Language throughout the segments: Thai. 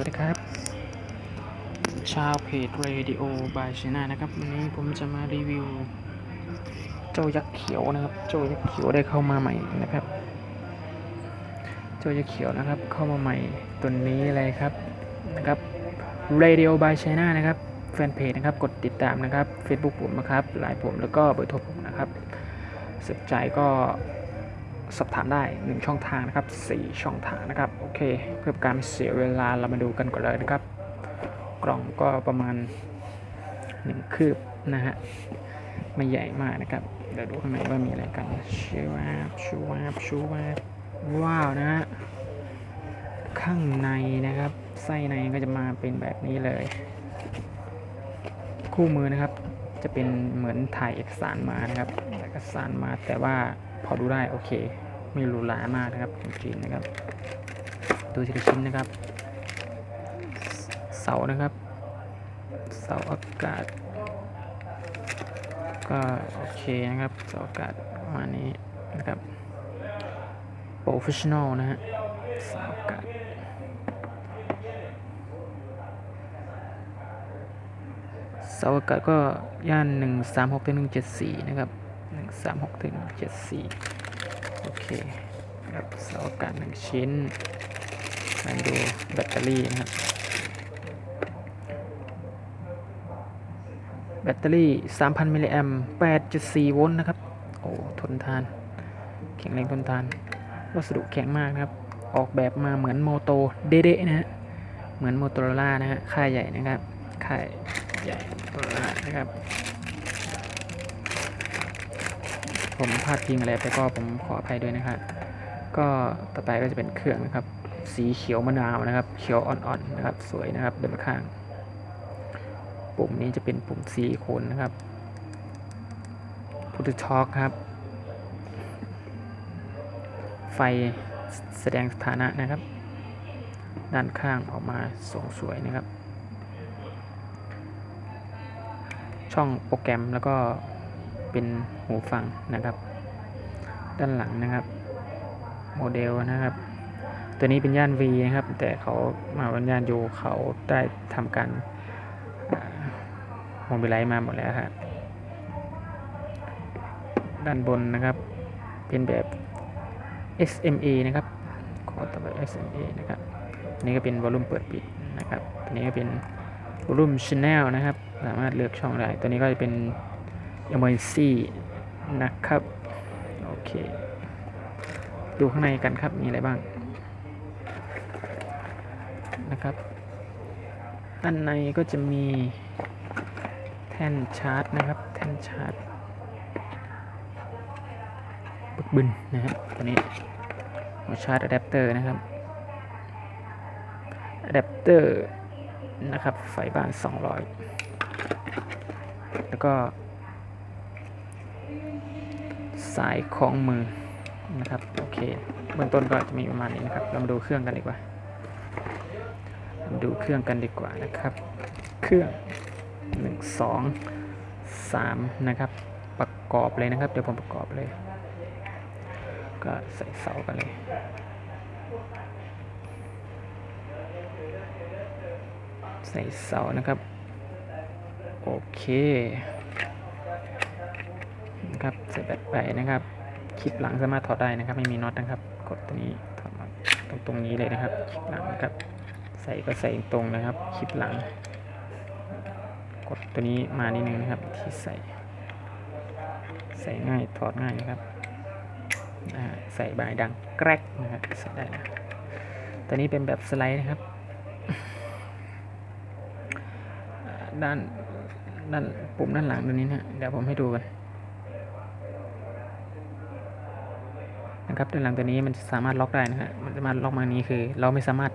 วัสดีครับ ชาวเพจ Radio by China นะครับ วันนี้ผมจะมารีวิวเจ้ายักษ์เขียวนะครับเจ้ายักษ์เขียวได้เข้ามาใหม่นะครับเจ้ายักษ์เขียวนะครับ เข้ามาใหม่ตัวนี้เลยครับนะครับ Radio by China นะครับแฟนเพจนะครับกดติดตามนะครับ Facebook ผมนะครับไลน์ผมแล้วก็เบอร์โทรผมนะครับสนใจก็ สอบถามได้ 1 ช่องทางนะครับ 4 ช่องทางนะครับโอเค เพื่อการไม่เสียเวลาเรามาดูกันก่อนเลยนะครับ กล่องก็ประมาณ 1 คืบนะฮะไม่ใหญ่มากนะครับเดี๋ยวดูข้างในว่ามีอะไรกันชูวาบชูวาบชูวาบว้าวนะฮะข้างในนะครับ ไส้ในก็จะมาเป็นแบบนี้เลย คู่มือนะครับจะเป็นเหมือนถ่ายเอกสารมานะครับเอกสารมาแต่ว่า พอดูได้โอเค ไม่หรูหรามากนะครับจริงๆนะครับ ดูทีละชิ้นนะครับ เสานะครับ เสาอากาศ ก็โอเคนะครับ เสาอากาศประมาณนี้นะครับ professional นะฮะเสาอากาศเสาอากาศก็ย่าน 136ถึง174 นะครับ 136ถึง174 โอเคครับเสาอากาศ1ชิ้นมาดูแบตเตอรี่นะครับ แบตเตอรี่ 3,000 มิลลิแอม8.4 โวลต์นะครับ โอ้ ทนทาน แข็งแรงทนทาน วัสดุแข็งมากนะครับ ออกแบบมาเหมือนโมโตเดะๆนะฮะ เหมือนโมโตโรล่านะฮะ ค่ายใหญ่นะครับ ค่ายใหญ่โมโตโรล่านะครับ ผมพลาดพิงอะไรไปก็ผมขออภัยด้วยนะครับ ก็ต่อไปก็จะเป็นเครื่องนะครับ สีเขียวมะนาวนะครับ เขียวอ่อนๆนะครับ สวยนะครับด้านข้าง ปุ่มนี้จะเป็นปุ่มซีโคนนะครับพุทธช็อคครับ ไฟแสดงสถานะนะครับ ด้านข้างออกมาส่งสวยนะครับ ช่องโปรแกรมแล้วก็ เป็นหูฟังนะครับ ด้านหลังนะครับ โมเดลนะครับ ตัวนี้เป็นย่าน V นะครับ แต่เขามาวันย่าน U เขาได้ทำการโมบิไลซ์มาหมดแล้วครับด้านบนนะครับ เป็นแบบ SMA นะครับ ขอต่อไป SMA นะครับนนี้ก็เป็นวอลลุ่มเปิดปิดนะครับตัวนี้ก็เป็นวอลลุ่มชแนลนะครับ สามารถเลือกช่องได้ ตัวนี้ก็จะเป็น emergency นะครับ โอเค ดูข้างในกันครับ มีอะไรบ้าง นะครับด้านในก็จะมีแท่นชาร์จนะครับ แท่นชาร์จบึกบึนนะฮะตัวนี้หัวชาร์จอะแดปเตอร์นะครับอะแดปเตอร์นะครับไฟบ้าน 200 แล้วก็ สายของมือนะครับโอเคเบื้องต้นก็จะมีประมาณนี้นะครับเรามาดูเครื่องกันดีกว่ามาดูเครื่องกันดีกว่านะครับ เครื่อง 1 2 3 นะครับ ประกอบเลยนะครับ เดี๋ยวผมประกอบเลย ก็ใส่เสากันเลยใส่เสานะครับ โอเค นะครับใส่แบตไปนะครับคลิปหลังสามารถถอดได้นะครับ ไม่มีน็อตนะครับ กดตัวนี้ถอดมาตรงตรงนี้เลยนะครับคลิปหลังนะครับ ใส่ก็ใส่ตรงนะครับคลิปหลัง กดตัวนี้มานิดนึงนะครับ ที่ใส่ ใส่ง่ายถอดง่ายนะครับใส่บายดังแกรกนะครับใส่ได้นะตัวนี้เป็นแบบสไลด์นะครับด้านด้านปุ่มด้านหลังตัวนี้นะเดี๋ยวผมให้ดูกัน นะครับด้านหลังตัวนี้มันสามารถล็อกได้นะฮะมันสามารถล็อกมานี้คือ เราไม่สามารถ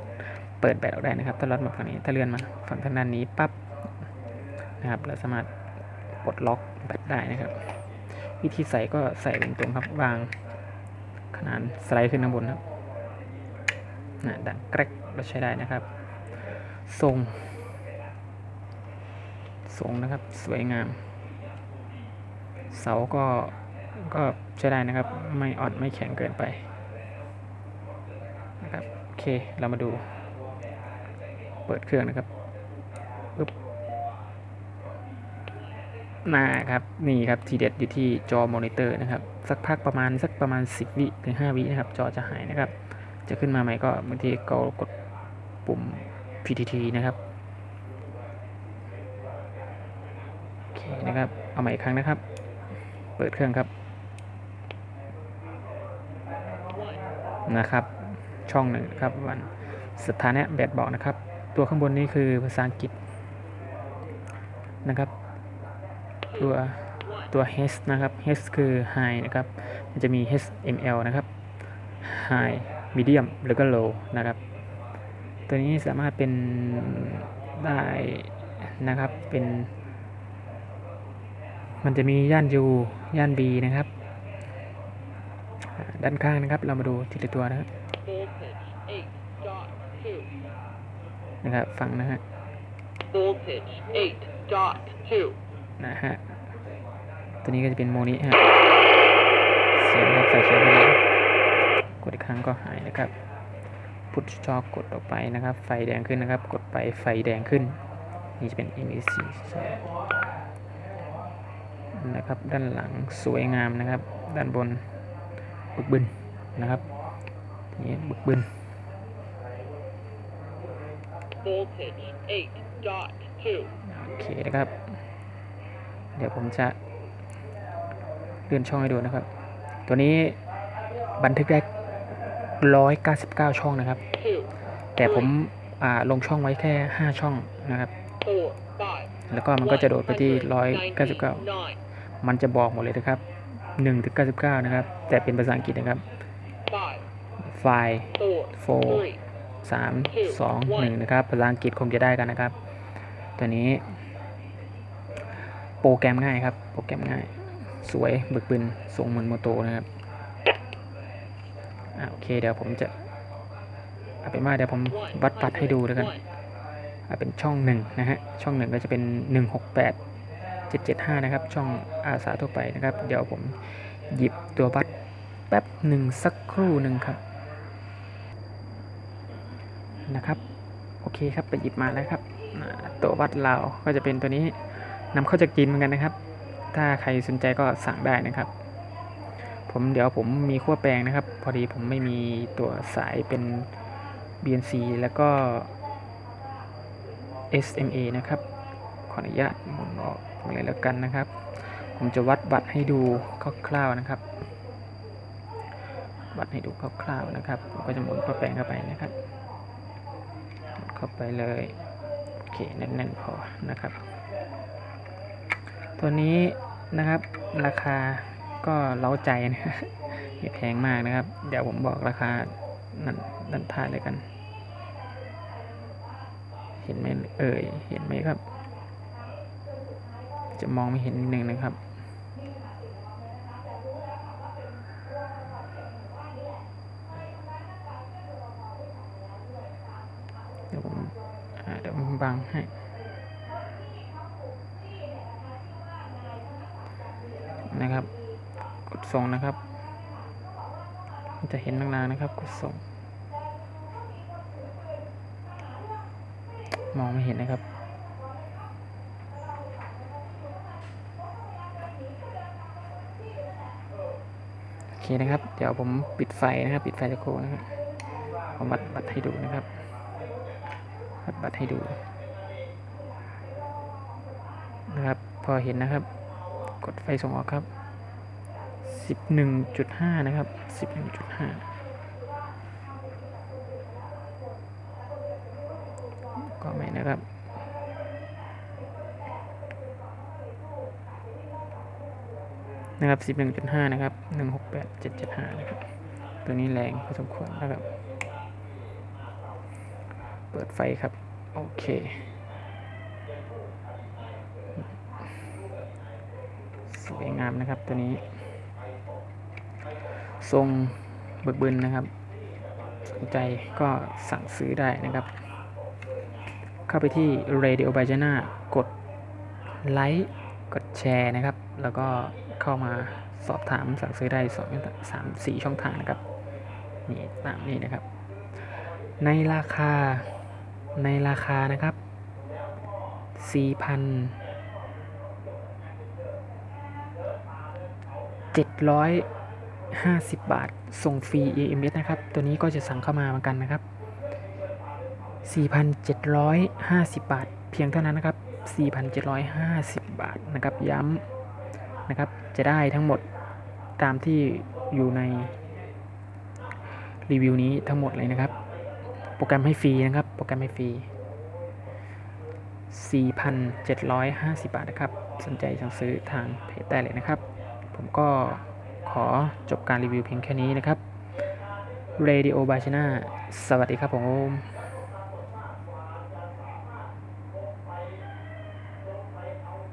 เปิดแบตออกได้นะครับ ถ้าล็อกมาฝั่งนี้ถ้าเลื่อนมาฝั่งทางด้านนี้ปั๊บนะครับเราสามารถปลดล็อกแบตได้นะครับ วิธีใส่ก็ใส่ตรงๆครับวางขนาดสไลด์ขึ้นข้างบนครับนะดังแกรกเราใช้ได้นะครับทรงทรงนะครับสวยงาม เสาก็ ก็ใช้ได้นะครับ ไม่อ่อนไม่แข็งเกินไปนะครับโอเคเรามาดู เปิดเครื่องนะครับปึ๊บมาครับนี่ครับทีเด็ดอยู่ที่จอมอนิเตอร์นะครับ สักพักประมาณสักประมาณ 10 วิถึง5วินะครับ จอจะหายนะครับ จะขึ้นมาใหม่ก็บางทีก็กดปุ่ม PTT นะครับโอเคนะครับ เอาใหม่อีกครั้งนะครับ เปิดเครื่องครับ นะครับ ช่องหนึ่งครับวันสถานะแบตบอกนะครับ ตัวข้างบนนี้คือภาษาอังกฤษนะครับ ตัวตัว H นะครับ H คือ high นะครับ มันจะมี HML นะครับ high medium แล้วก็ low นะครับ ตัวนี้สามารถเป็นได้นะครับเป็น มันจะมีย่าน U ย่าน B นะครับ ด้านข้างนะครับ เรามาดูทีละตัวนะครับนะครับฟังนะฮะ Voltage 8.2. นะฮะ ตัวนี้ก็จะเป็นโมนิฮะ เสียงครับไฟเขียวไปเลยกดอีกครั้งก็หายนะครับ พุทจอกดออกไปนะครับ ไฟแดงขึ้นนะครับ กดไปไฟแดงขึ้น นี่จะเป็น MEC นะครับ ด้านหลังสวยงามนะครับ ด้านบน บึกบึนนะครับนี่บึกบึน Voltage 8.2. โอเคนะครับ เดี๋ยวผมจะเลื่อนช่องให้ดูนะครับ ตัวนี้บันทึกได้ 199 ช่องนะครับ แต่ผมอ่าลงช่องไว้แค่ 5 ช่องนะครับ แล้วก็มันก็จะโดดไปที่ 199. มันจะบอกหมดเลยนะครับ 1ถึง99 นะครับ แต่เป็นภาษาอังกฤษนะครับ 5. ไฟล์ 4. 4 3. 3 2 1นะครับ ภาษาอังกฤษคงจะได้กันนะครับ ตัวนี้ โปรแกรมง่ายครับ โปรแกรมง่าย สวยบึกบึนทรงเหมือนโมโตนะครับอ่าโอเค เดี๋ยวผมจะเอาเป็นว่าเดี๋ยวผมวัดปัดให้ดูแล้วกันเอาเป็นช่องหนึ่งนะฮะ ช่องหนึ่งก็จะเป็น168 775 นะครับ ช่องอาสาทั่วไปนะครับ เดี๋ยวผมหยิบตัววัดแป๊บหนึ่งสักครู่หนึ่งครับ นะครับ โอเคครับ ไปหยิบมาแล้วครับ ตัววัดเราก็จะเป็นตัวนี้นำเข้าจากจีนเหมือนกันนะครับ ถ้าใครสนใจก็สั่งได้นะครับ ผมเดี๋ยวผมมีขั้วแปลงนะครับ พอดีผมไม่มีตัวสายเป็น BNC แล้วก็ SMA นะครับ ขออนุญาตหมุนออกเลยแล้วกันนะครับ ผมจะวัดบัตรให้ดูคร่าวๆนะครับ วัดให้ดูคร่าวๆนะครับผมก็จะหมุนขั้วแปลงเข้าไปนะครับเข้าไปเลยโอเคแน่นๆพอนะครับ ตัวนี้นะครับราคาก็เล้าใจนะไม่แพงมากนะครับ เดี๋ยวผมบอกราคานั่นด้านท้ายเลยกัน เห็นไหมเอ่ย เห็นไหมครับ จะมองไม่เห็นนิดนึงนะครับเดี๋ยวผมเดี๋ยวผมบังให้นะครับ กดส่งนะครับจะเห็นนานๆนะครับ กดส่ง มองไม่เห็นนะครับ เคนะครับ เดี๋ยวผมปิดไฟนะครับ ปิดไฟตะโคนะครับผมบัดบัดให้ดูนะครับบัดบัดให้ดู นะครับ พอเห็นนะครับ กดไฟส่งออกครับ 11.5 นะครับ 11.5ก็ไม่นะครับ นะครับ 11.5 นะครับ 168 775 นะครับ ตัวนี้แรงพอสมควรนะครับ เปิดไฟครับ โอเคสวยงามนะครับตัวนี้ ทรงเบิกบึนนะครับ สนใจก็สั่งซื้อได้นะครับ เข้าไปที่ Radio b a j a n a กดไลค์ กดแชร์นะครับ แล้วก็ เข้ามาสอบถามสั่งซื้อได้สองสามสี่ช่องทางนะครับนี่ตามนี้นะครับ ในราคาในราคานะครับสี่พันเจ็ดร้อยห้าสิบบาท ส่งฟรี AMS นะครับ ตัวนี้ก็จะสั่งเข้ามาเหมือนกันนะครับ 4,750 บาท เพียงเท่านั้นนะครับ 4,750 บาทนะครับ ย้ำ นะครับ จะได้ทั้งหมดตามที่อยู่ในรีวิวนี้ทั้งหมดเลยนะครับ โปรแกรมให้ฟรีนะครับ โปรแกรมให้ฟรี 4,750 บาทนะครับ สนใจสั่งซื้อทางเพจได้เลยนะครับ ผมก็ขอจบการรีวิวเพียงแค่นี้นะครับ Radio b a r c h a n a สวัสดีครับผม